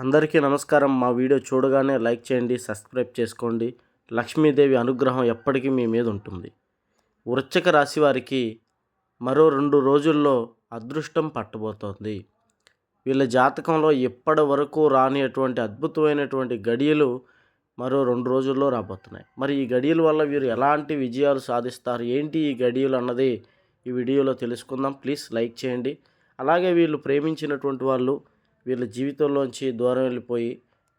అందరికీ నమస్కారం. మా వీడియో చూడగానే లైక్ చేయండి సబ్స్క్రైబ్ చేసుకోండి. లక్ష్మీదేవి అనుగ్రహం ఎప్పటికీ మీ మీద ఉంటుంది. వృశ్చిక రాశి వారికి మరో రెండు రోజుల్లో అదృష్టం పట్టబోతోంది. వీళ్ళ జాతకంలో ఎప్పటి వరకు రానిటువంటి అద్భుతమైనటువంటి గడియలు మరో రెండు రోజుల్లో రాబోతున్నాయి. మరి ఈ గడియల వల్ల వీరు ఎలాంటి విజయాలు సాధిస్తారు? ఏంటి ఈ గడియలు అన్నది ఈ వీడియోలో తెలుసుకుందాం. ప్లీజ్ లైక్ చేయండి. అలాగే వీళ్ళు ప్రేమించినటువంటి వాళ్ళు వీళ్ళ జీవితంలోంచి దూరం వెళ్ళిపోయి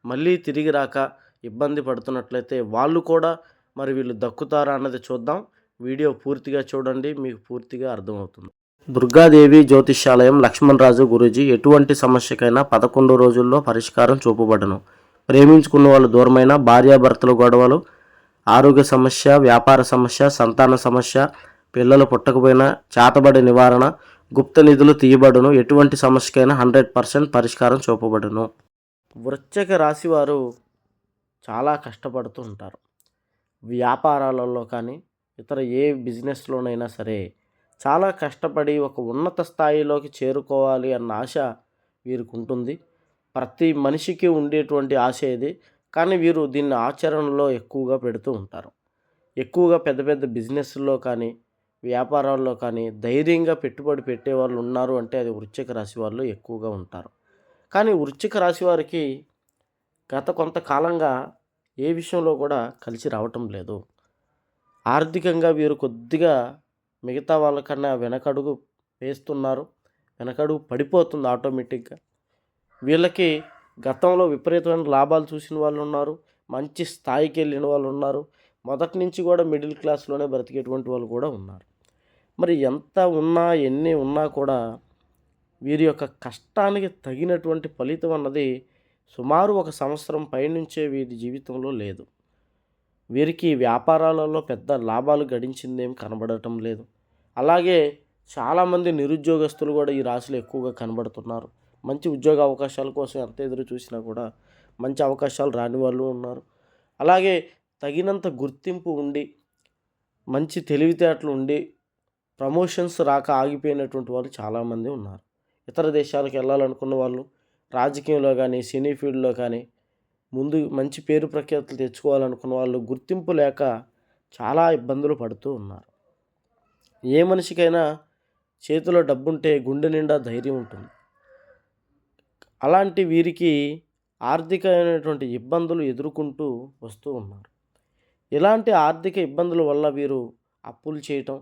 మళ్ళీ తిరిగి రాక ఇబ్బంది పడుతున్నట్లయితే వాళ్ళు కూడా మరి వీళ్ళు దక్కుతారా అన్నది చూద్దాం. వీడియో పూర్తిగా చూడండి. మీకు పూర్తిగా అర్థమవుతుంది. దుర్గాదేవి జ్యోతిష్యాలయం లక్ష్మణరాజు గురూజీ ఎటువంటి సమస్యకైనా పదకొండు రోజుల్లో పరిష్కారం చూపబడను. ప్రేమించుకున్న వాళ్ళు దూరమైన భార్యాభర్తల గొడవలు ఆరోగ్య సమస్య వ్యాపార సమస్య సంతాన సమస్య పిల్లలు పుట్టకపోయినా చేతబడి నివారణ గుప్త నిధులు తీయబడును. ఎటువంటి సమస్యకైనా హండ్రెడ్ పర్సెంట్ పరిష్కారం చూపబడును. వృశ్చిక రాశి వారు చాలా కష్టపడుతూ ఉంటారు. వ్యాపారాలలో కానీ ఇతర ఏ బిజినెస్లోనైనా సరే చాలా కష్టపడి ఒక ఉన్నత స్థాయిలోకి చేరుకోవాలి అన్న ఆశ వీరికి ఉంటుంది ప్రతి మనిషికి ఉండేటువంటి ఆశ ఇది. కానీ వీరు దీన్ని ఆచరణలో ఎక్కువగా పెడుతూ ఉంటారు. ఎక్కువగా పెద్ద పెద్ద బిజినెస్లో కానీ వ్యాపారాల్లో కానీ ధైర్యంగా పెట్టుబడి పెట్టే వాళ్ళు ఉన్నారు అంటే అది వృశ్చిక రాశి వాళ్ళు ఎక్కువగా ఉంటారు. కానీ వృశ్చిక రాశి వారికి గత కొంతకాలంగా ఏ విషయంలో కూడా కలిసి రావటం లేదు. ఆర్థికంగా వీరు కొద్దిగా మిగతా వాళ్ళకన్నా వెనకడుగు వేస్తున్నారు. వెనకడుగు పడిపోతుంది ఆటోమేటిక్గా. వీళ్ళకి గతంలో విపరీతమైన లాభాలు చూసిన వాళ్ళు ఉన్నారు. మంచి స్థాయికి వెళ్ళిన వాళ్ళు ఉన్నారు. మొదటి నుంచి కూడా మిడిల్ క్లాస్లోనే బ్రతికేటువంటి వాళ్ళు కూడా ఉన్నారు. మరి ఎంత ఉన్నా ఎన్ని ఉన్నా కూడా వీరి యొక్క కష్టానికి తగినటువంటి ఫలితం అన్నది సుమారు ఒక సంవత్సరం పైనుంచే వీరి జీవితంలో లేదు. వీరికి వ్యాపారాలలో పెద్ద లాభాలు గడించిందేం కనబడటం లేదు. అలాగే చాలామంది నిరుద్యోగస్తులు కూడా ఈ రాశిలో ఎక్కువగా కనబడుతున్నారు. మంచి ఉద్యోగ అవకాశాల కోసం ఎంత ఎదురు చూసినా కూడా మంచి అవకాశాలు రాని వాళ్ళు ఉన్నారు. అలాగే తగినంత గుర్తింపు ఉండి మంచి తెలివితేటలు ఉండి ప్రమోషన్స్ రాక ఆగిపోయినటువంటి వాళ్ళు చాలామంది ఉన్నారు. ఇతర దేశాలకు వెళ్ళాలనుకున్న వాళ్ళు రాజకీయంలో కానీ సినీ ఫీల్డ్లో కానీ ముందు మంచి పేరు ప్రఖ్యాతులు తెచ్చుకోవాలనుకున్న వాళ్ళు గుర్తింపు లేక చాలా ఇబ్బందులు పడుతూ ఉన్నారు. ఏ మనిషికైనా చేతిలో డబ్బుంటే గుండె నిండా ధైర్యం ఉంటుంది. అలాంటి వీరికి ఆర్థికమైనటువంటి ఇబ్బందులు ఎదుర్కొంటూ వస్తూ ఉన్నారు. ఇలాంటి ఆర్థిక ఇబ్బందుల వల్ల వీరు అప్పులు చేయటం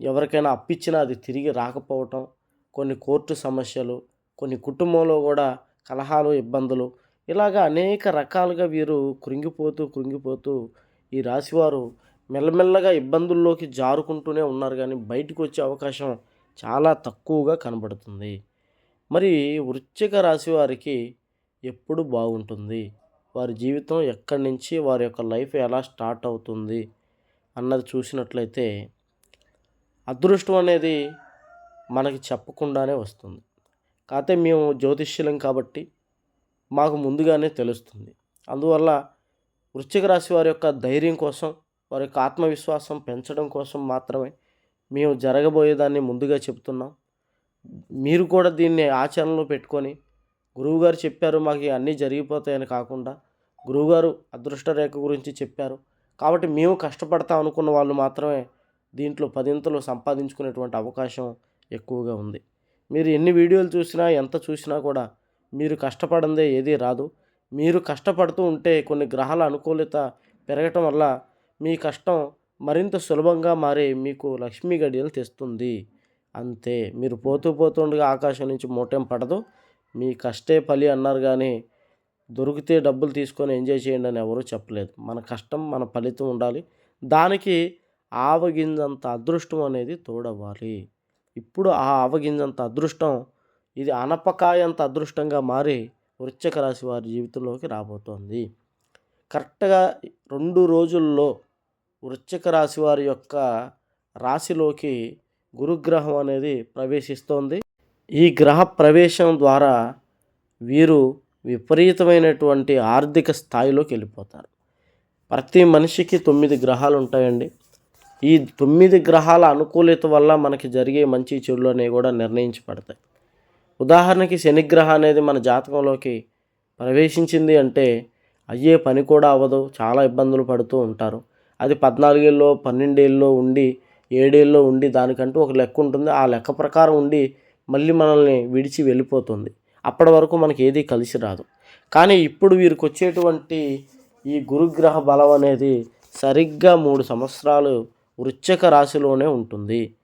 ఎవరికైనా అప్పిచ్చినా అది తిరిగి రాకపోవటం కొన్ని కోర్టు సమస్యలు కొన్ని కుటుంబంలో కూడా కలహాలు ఇబ్బందులు ఇలాగ అనేక రకాలుగా వీరు కృంగిపోతూ కృంగిపోతూ ఈ రాశివారు మెల్లమెల్లగా ఇబ్బందుల్లోకి జారుకుంటూనే ఉన్నారు కానీ బయటకు వచ్చే అవకాశం చాలా తక్కువగా కనబడుతుంది. మరి వృశ్చిక రాశి వారికి ఎప్పుడు బాగుంటుంది? వారి జీవితం ఎక్కడి నుంచి వారి యొక్క లైఫ్ ఎలా స్టార్ట్ అవుతుంది? అన్నది చూసినట్లయితే అదృష్టం అనేది మనకి చెప్పకుండానే వస్తుంది. కాకపోతే మేము జ్యోతిష్యులం కాబట్టి మాకు ముందుగానే తెలుస్తుంది. అందువల్ల వృశ్చిక రాశి వారి యొక్క ధైర్యం కోసం వారి యొక్క ఆత్మవిశ్వాసం పెంచడం కోసం మాత్రమే మేము జరగబోయేదాన్ని ముందుగా చెప్తున్నాం. మీరు కూడా దీన్ని ఆచరణలో పెట్టుకొని గురువుగారు చెప్పారు మాకు అన్నీ జరిగిపోతాయని కాకుండా గురువుగారు అదృష్ట రేఖ గురించి చెప్పారు. కాబట్టి మేము కష్టపడతాం అనుకున్న వాళ్ళు మాత్రమే దీంట్లో పదింతలు సంపాదించుకునేటువంటి అవకాశం ఎక్కువగా ఉంది. మీరు ఎన్ని వీడియోలు చూసినా ఎంత చూసినా కూడా మీరు కష్టపడందే ఏదీ రాదు. మీరు కష్టపడుతూ ఉంటే కొన్ని గ్రహాల అనుకూలత పెరగటం వల్ల మీ కష్టం మరింత సులభంగా మారి మీకు లక్ష్మీ గడియలు తెస్తుంది. అంతే. మీరు పోతూ పోతుండగా ఆకాశం నుంచి మూటేం పడదు. మీ కష్టే పలి అన్నారు కానీ దొరికితే డబ్బులు తీసుకొని ఎంజాయ్ చేయండి అని ఎవరూ చెప్పలేదు. మన కష్టం మన ఫలితం ఉండాలి. దానికి ఆవగింజంత అదృష్టం అనేది తోడవ్వాలి. ఇప్పుడు ఆ ఆవగింజంత అదృష్టం ఇది అనపకాయంత అదృష్టంగా మారి వృశ్చిక రాశి వారి జీవితంలోకి రాబోతోంది. కరెక్ట్గా రెండు రోజుల్లో వృశ్చిక రాశి వారి యొక్క రాశిలోకి గురుగ్రహం అనేది ప్రవేశిస్తోంది. ఈ గ్రహ ప్రవేశం ద్వారా వీరు విపరీతమైనటువంటి ఆర్థిక స్థాయిలోకి వెళ్ళిపోతారు. ప్రతి మనిషికి తొమ్మిది గ్రహాలు ఉంటాయండి. ఈ తొమ్మిది గ్రహాల అనుకూలత వల్ల మనకి జరిగే మంచి చెడులు అనేవి కూడా నిర్ణయించబడతాయి. ఉదాహరణకి శనిగ్రహం అనేది మన జాతకంలోకి ప్రవేశించింది అంటే అయ్యే పని కూడా అవ్వదు చాలా ఇబ్బందులు పడుతూ ఉంటారు. అది పద్నాలుగేళ్ళలో పన్నెండేళ్ళలో ఉండి ఏడేళ్ళలో ఉండి దానికంటూ ఒక లెక్క ఉంటుంది. ఆ లెక్క ప్రకారం ఉండి మళ్ళీ మనల్ని విడిచి వెళ్ళిపోతుంది. అప్పటి వరకు మనకి ఏది కలిసి రాదు. కానీ ఇప్పుడు వీరికి వచ్చేటువంటి ఈ గురుగ్రహ బలం అనేది సరిగ్గా మూడు సంవత్సరాలు వృశ్చిక రాశిలోనే ఉంటుంది.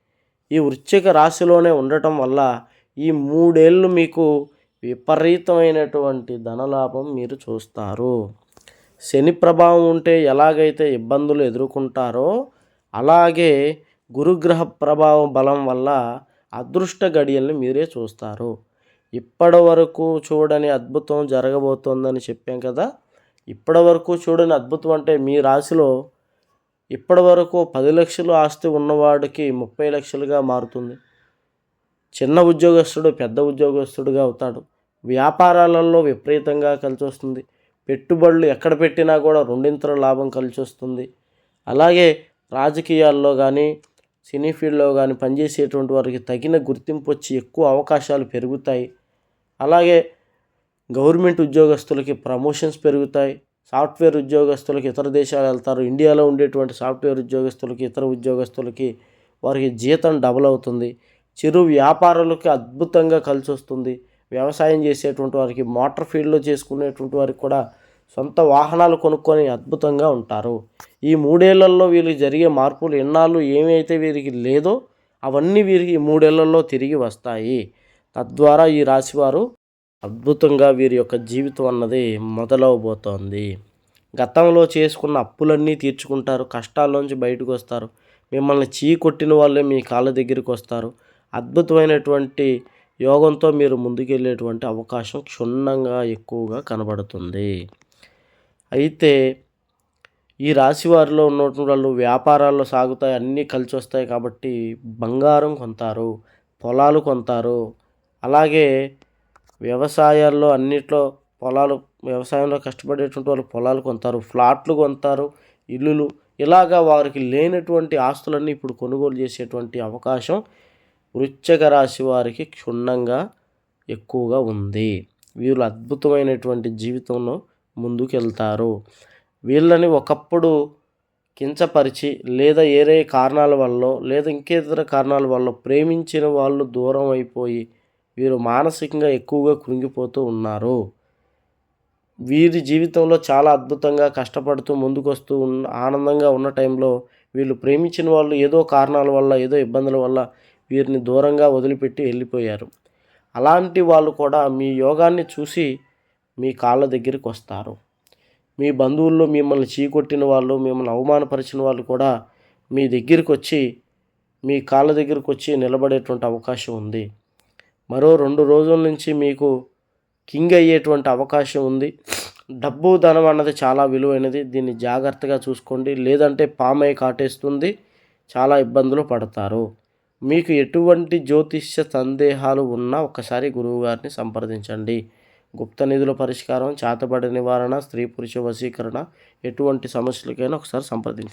ఈ వృశ్చిక రాశిలోనే ఉండటం వల్ల ఈ మూడేళ్ళు మీకు విపరీతమైనటువంటి ధనలాభం మీరు చూస్తారు. శని ప్రభావం ఉంటే ఎలాగైతే ఇబ్బందులు ఎదుర్కొంటారో అలాగే గురుగ్రహ ప్రభావం బలం వల్ల అదృష్ట గడియల్ని మీరే చూస్తారు. ఇప్పటి వరకు చూడని అద్భుతం జరగబోతోందని చెప్పాం కదా. ఇప్పటి వరకు చూడని అద్భుతం అంటే మీ రాశిలో ఇప్పటి వరకు పది లక్షలు ఆస్తి ఉన్నవాడికి ముప్పై లక్షలుగా మారుతుంది. చిన్న ఉద్యోగస్తుడు పెద్ద ఉద్యోగస్తుడుగా అవుతాడు. వ్యాపారాలలో విపరీతంగా కలిసి వస్తుంది పెట్టుబడులు ఎక్కడ పెట్టినా కూడా రెండింతల లాభం కలిసి వస్తుంది అలాగే రాజకీయాల్లో కానీ సినీ ఫీల్డ్లో కానీ పనిచేసేటువంటి వారికి తగిన గుర్తింపు వచ్చి ఎక్కువ అవకాశాలు పెరుగుతాయి. అలాగే గవర్నమెంట్ ఉద్యోగస్తులకి ప్రమోషన్స్ పెరుగుతాయి. సాఫ్ట్వేర్ ఉద్యోగస్తులకి ఇతర దేశాలు వెళ్తారు ఇండియాలో ఉండేటువంటి సాఫ్ట్వేర్ ఉద్యోగస్తులకి ఇతర ఉద్యోగస్తులకి వారికి జీతం డబుల్ అవుతుంది. చిరు వ్యాపారులకి అద్భుతంగా కలిసి వస్తుంది. వ్యవసాయం చేసేటువంటి వారికి మోటార్ ఫీల్డ్లో చేసుకునేటువంటి వారికి కూడా సొంత వాహనాలు కొనుక్కొని అద్భుతంగా ఉంటారు. ఈ మూడేళ్ళలో వీరికి జరిగే మార్పులు ఎన్నాళ్ళు ఏమైతే వీరికి లేదో అవన్నీ వీరికి ఈ మూడేళ్ళలో తిరిగి వస్తాయి. తద్వారా ఈ రాశివారు అద్భుతంగా వీరి యొక్క జీవితం అన్నది మొదలవబోతోంది. గతంలో చేసుకున్న అప్పులన్నీ తీర్చుకుంటారు కష్టాల్లోంచి బయటకు వస్తారు. మిమ్మల్ని చీ కొట్టిన వాళ్ళే మీ కాళ్ళ దగ్గరికి వస్తారు. అద్భుతమైనటువంటి యోగంతో మీరు ముందుకెళ్ళేటువంటి అవకాశం క్షుణ్ణంగా ఎక్కువగా కనబడుతుంది. అయితే ఈ రాశి వారిలో ఉన్నటువంటి వాళ్ళు వ్యాపారాల్లో సాగుతాయి అన్నీ కలిసి వస్తాయి కాబట్టి బంగారం కొంటారు పొలాలు కొంటారు. అలాగే వ్యవసాయాల్లో అన్నిట్లో పొలాలు వ్యవసాయంలో కష్టపడేటువంటి వాళ్ళు పొలాలు కొంటారు ఫ్లాట్లు కొంటారు ఇల్లులు. ఇలాగా వారికి లేనటువంటి ఆస్తులన్నీ ఇప్పుడు కొనుగోలు చేసేటువంటి అవకాశం వృశ్చిక రాశి వారికి క్షుణ్ణంగా ఎక్కువగా ఉంది. వీళ్ళు అద్భుతమైనటువంటి జీవితంలో ముందుకెళ్తారు. వీళ్ళని ఒకప్పుడు కించపరిచి లేదా ఏరే కారణాల వల్ల లేదా ఇంకేతర కారణాల వల్ల ప్రేమించిన వాళ్ళు దూరం అయిపోయి వీరు మానసికంగా ఎక్కువగా కృంగిపోతూ ఉన్నారు. వీరి జీవితంలో చాలా అద్భుతంగా కష్టపడుతూ ముందుకొస్తూ ఉన్న ఆనందంగా ఉన్న టైంలో వీళ్ళు ప్రేమించిన వాళ్ళు ఏదో కారణాల వల్ల ఏదో ఇబ్బందుల వల్ల వీరిని దూరంగా వదిలిపెట్టి వెళ్ళిపోయారు. అలాంటి వాళ్ళు కూడా మీ యోగాన్ని చూసి మీ కాళ్ళ దగ్గరికి వస్తారు. మీ బంధువుల్లో మిమ్మల్ని చీకొట్టిన వాళ్ళు మిమ్మల్ని అవమానపరిచిన వాళ్ళు కూడా మీ దగ్గరికి వచ్చి మీ కాళ్ళ దగ్గరికి వచ్చి నిలబడేటువంటి అవకాశం ఉంది. మరో రెండు రోజుల నుంచి మీకు కింగ్ అయ్యేటువంటి అవకాశం ఉంది. డబ్బు ధనం అన్నది చాలా విలువైనది. దీన్ని జాగ్రత్తగా చూసుకోండి. లేదంటే పామై కాటేస్తుంది. చాలా ఇబ్బందులు పడతారు. మీకు ఎటువంటి జ్యోతిష్య సందేహాలు ఉన్నా ఒకసారి గురువుగారిని సంప్రదించండి. గుప్త నిధుల పరిష్కారం చేతబడి నివారణ స్త్రీ పురుష వశీకరణ ఎటువంటి సమస్యలకైనా ఒకసారి సంప్రదించండి.